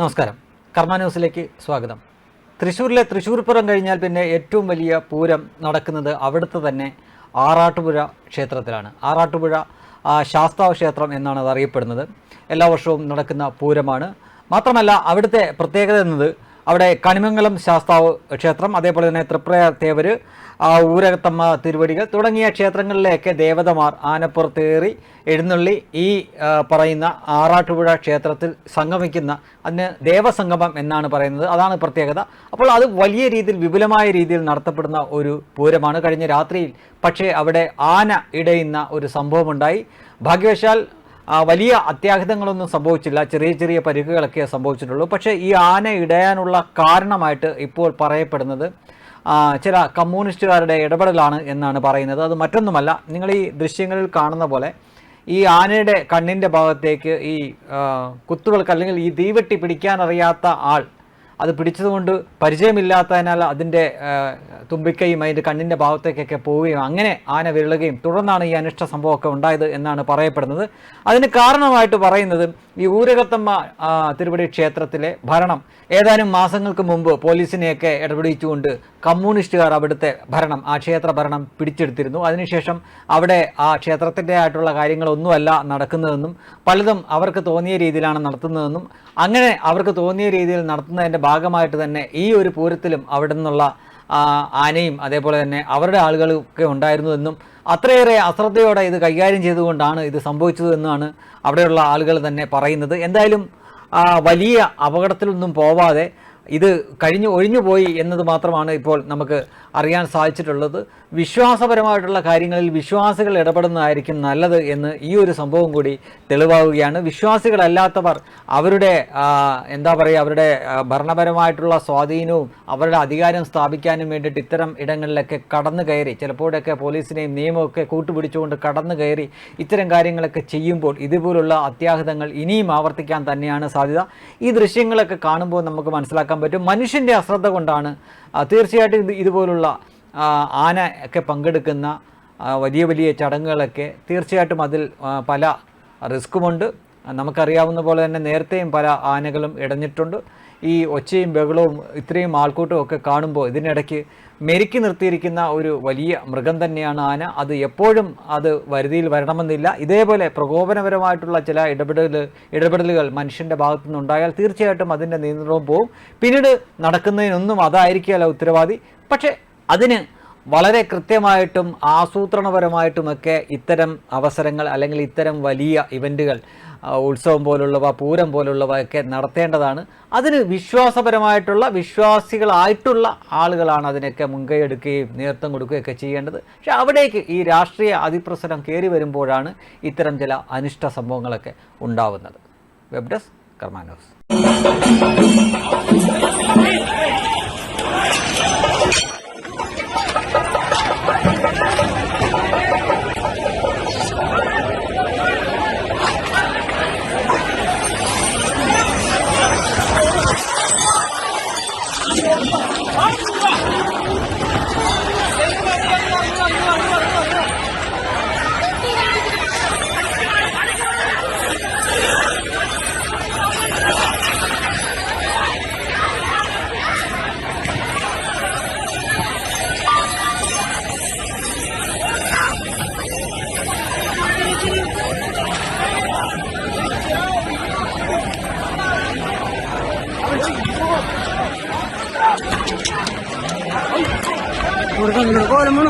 നമസ്കാരം. കർമ്മ ന്യൂസിലേക്ക് സ്വാഗതം. തൃശ്ശൂരിലെ തൃശ്ശൂർ പൂരം കഴിഞ്ഞാൽ പിന്നെ ഏറ്റവും വലിയ പൂരം നടക്കുന്നത് അവിടുത്തെ തന്നെ ആറാട്ടുപുഴ ക്ഷേത്രത്തിലാണ്. ആറാട്ടുപുഴ ശാസ്താവ് ക്ഷേത്രം എന്നാണ് അത് അറിയപ്പെടുന്നത് എല്ലാ വർഷവും നടക്കുന്ന പൂരമാണ്. മാത്രമല്ല അവിടുത്തെ പ്രത്യേകത എന്നത് അവിടെ കണിമംഗലം ശാസ്താവ് ക്ഷേത്രം അതേപോലെ തന്നെ തൃപ്രയ തേവര് ആ ഊരകത്തമ്മ തിരുവടികൾ തുടങ്ങിയ ക്ഷേത്രങ്ങളിലെയൊക്കെ ദേവതമാർ ആനപ്പുറത്തേറി എഴുന്നള്ളി ഈ പറയുന്ന ആറാട്ടുപുഴ ക്ഷേത്രത്തിൽ സംഗമിക്കുന്ന അതിന് ദേവസംഗമം എന്നാണ് പറയുന്നത്. അതാണ് പ്രത്യേകത. അപ്പോൾ അത് വലിയ രീതിയിൽ വിപുലമായ രീതിയിൽ നടത്തപ്പെടുന്ന ഒരു പൂരമാണ്. കഴിഞ്ഞ രാത്രിയിൽ പക്ഷേ അവിടെ ആന ഇടയുന്ന ഒരു സംഭവമുണ്ടായി. ഭാഗ്യവശാൽ വലിയ അത്യാഹിതങ്ങളൊന്നും സംഭവിച്ചില്ല. ചെറിയ ചെറിയ പരിക്കുകളൊക്കെ സംഭവിച്ചിട്ടുള്ളൂ. പക്ഷേ ഈ ആന ഇടയാനുള്ള കാരണമായിട്ട് ഇപ്പോൾ പറയപ്പെടുന്നത് ചില കമ്മ്യൂണിസ്റ്റുകാരുടെ ഇടപെടലാണ് എന്നാണ് പറയുന്നത്. അത് മറ്റൊന്നുമല്ല നിങ്ങൾ ഈ ദൃശ്യങ്ങളിൽ കാണുന്ന പോലെ ഈ ആനയുടെ കണ്ണിന്റെ ഭാഗത്തേക്ക് ഈ കുത്തുകൾക്ക് അല്ലെങ്കിൽ ഈ തീവെട്ടി പിടിക്കാനറിയാത്ത ആൾ അത് പിടിച്ചതുകൊണ്ട് പരിചയമില്ലാത്തതിനാൽ അതിന്റെ തുമ്പിക്കൈയും അതിന്റെ കണ്ണിന്റെ ഭാഗത്തേക്കൊക്കെ പോവുകയും അങ്ങനെ ആന വിരളുകയും തുടർന്നാണ് ഈ അനിഷ്ട സംഭവമൊക്കെ ഉണ്ടായത് എന്നാണ് പറയപ്പെടുന്നത്. അതിന് കാരണമായിട്ട് പറയുന്നത് ഈ ഊരകത്തമ്മ തിരുവടി ക്ഷേത്രത്തിലെ ഭരണം. ഏതാനും മാസങ്ങൾക്ക് മുമ്പ് പോലീസിനെയൊക്കെ ഇടപെടിച്ചുകൊണ്ട് കമ്മ്യൂണിസ്റ്റുകാർ അവിടുത്തെ ഭരണം ആ ക്ഷേത്ര ഭരണം പിടിച്ചെടുത്തിരുന്നു. അതിനുശേഷം അവിടെ ആ ക്ഷേത്രത്തിന്റെ ആയിട്ടുള്ള കാര്യങ്ങളൊന്നുമല്ല നടക്കുന്നതെന്നും പലതും അവർക്ക് തോന്നിയ രീതിയിലാണ് നടത്തുന്നതെന്നും അങ്ങനെ അവർക്ക് തോന്നിയ രീതിയിൽ നടത്തുന്നതിന്റെ ഭാഗമായിട്ട് തന്നെ ഈ ഒരു പൂരത്തിലും അവിടെ നിന്നുള്ള ആനയും അതേപോലെ തന്നെ അവരുടെ ആളുകളൊക്കെ ഉണ്ടായിരുന്നു എന്നും അത്രയേറെ അശ്രദ്ധയോടെ ഇത് കൈകാര്യം ചെയ്തുകൊണ്ടാണ് ഇത് സംഭവിച്ചത് എന്നാണ് അവിടെയുള്ള ആളുകൾ തന്നെ പറയുന്നത്. എന്തായാലും വലിയ അപകടത്തിലൊന്നും പോവാതെ ഇത് കഴിഞ്ഞു ഒഴിഞ്ഞു പോയി എന്നത് മാത്രമാണ് ഇപ്പോൾ നമുക്ക് അറിയാൻ സാധിച്ചിട്ടുള്ളത്. വിശ്വാസപരമായിട്ടുള്ള കാര്യങ്ങളിൽ വിശ്വാസികൾ ഇടപെടുന്നതായിരിക്കും നല്ലത് എന്ന് ഈ ഒരു സംഭവം കൂടി തെളിവാകുകയാണ് വിശ്വാസികളല്ലാത്തവർ അവരുടെ എന്താ പറയുക അവരുടെ ഭരണപരമായിട്ടുള്ള സ്വാധീനവും അവരുടെ അധികാരം സ്ഥാപിക്കാനും വേണ്ടിയിട്ട് ഇത്തരം ഇടങ്ങളിലൊക്കെ കടന്നു കയറി ചിലപ്പോഴൊക്കെ പോലീസിനെയും നിയമമൊക്കെ കൂട്ടുപിടിച്ചുകൊണ്ട് കടന്നു കയറി ഇത്തരം കാര്യങ്ങളൊക്കെ ചെയ്യുമ്പോൾ ഇതുപോലുള്ള അത്യാഹിതങ്ങൾ ഇനിയും ആവർത്തിക്കാൻ തന്നെയാണ് സാധ്യത. ഈ ദൃശ്യങ്ങളൊക്കെ കാണുമ്പോൾ നമുക്ക് മനസ്സിലാക്കാൻ പറ്റും. മനുഷ്യന്റെ അശ്രദ്ധ കൊണ്ടാണ് തീർച്ചയായിട്ടും ഇത് ഇതുപോലുള്ള ആന ഒക്കെ പങ്കെടുക്കുന്ന വലിയ വലിയ ചടങ്ങുകളൊക്കെ തീർച്ചയായിട്ടും അതിൽ പല റിസ്ക്കുമുണ്ട്. നമുക്കറിയാവുന്ന പോലെ തന്നെ നേരത്തെയും പല ആനകളും ഇടഞ്ഞിട്ടുണ്ട്. ഈ ഒച്ചയും ബഹളവും ഇത്രയും ആൾക്കൂട്ടവും ഒക്കെ കാണുമ്പോൾ ഇതിനിടയ്ക്ക് മെരുക്കി നിർത്തിയിരിക്കുന്ന ഒരു വലിയ മൃഗം തന്നെയാണ് ആന. അത് എപ്പോഴും അത് വരുതിയിൽ വരണമെന്നില്ല. ഇതേപോലെ പ്രകോപനപരമായിട്ടുള്ള ചില ഇടപെടൽ ഇടപെടലുകൾ മനുഷ്യന്റെ ഭാഗത്തു നിന്നുണ്ടായാൽ തീർച്ചയായിട്ടും അതിന്റെ നിയന്ത്രണവും പോവും. പിന്നീട് നടക്കുന്നതിനൊന്നും അതായിരിക്കുകയല്ല ഉത്തരവാദി. പക്ഷേ അതിന് വളരെ കൃത്യമായിട്ടും ആസൂത്രണപരമായിട്ടുമൊക്കെ ഇത്തരം അവസരങ്ങൾ അല്ലെങ്കിൽ ഇത്തരം വലിയ ഇവന്റുകൾ ഉത്സവം പോലുള്ളവ പൂരം പോലുള്ളവ ഒക്കെ നടത്തേണ്ടതാണ്. അതിന് വിശ്വാസപരമായിട്ടുള്ള വിശ്വാസികളായിട്ടുള്ള ആളുകളാണ് അതിനൊക്കെ മുൻകൈ എടുക്കുകയും നേതൃത്വം കൊടുക്കുകയൊക്കെ ചെയ്യേണ്ടത്. പക്ഷെ അവിടേക്ക് ഈ രാഷ്ട്രീയ അതിപ്രസരം കയറി വരുമ്പോഴാണ് ഇത്തരം ചില അനിഷ്ട സംഭവങ്ങളൊക്കെ ഉണ്ടാവുന്നത്. വെബ് ഡെസ്ക് കർമ്മ ಹುಡ್ಕೊಂಡ್ಬಿಡ್ಕೋ ನಮ್ಮ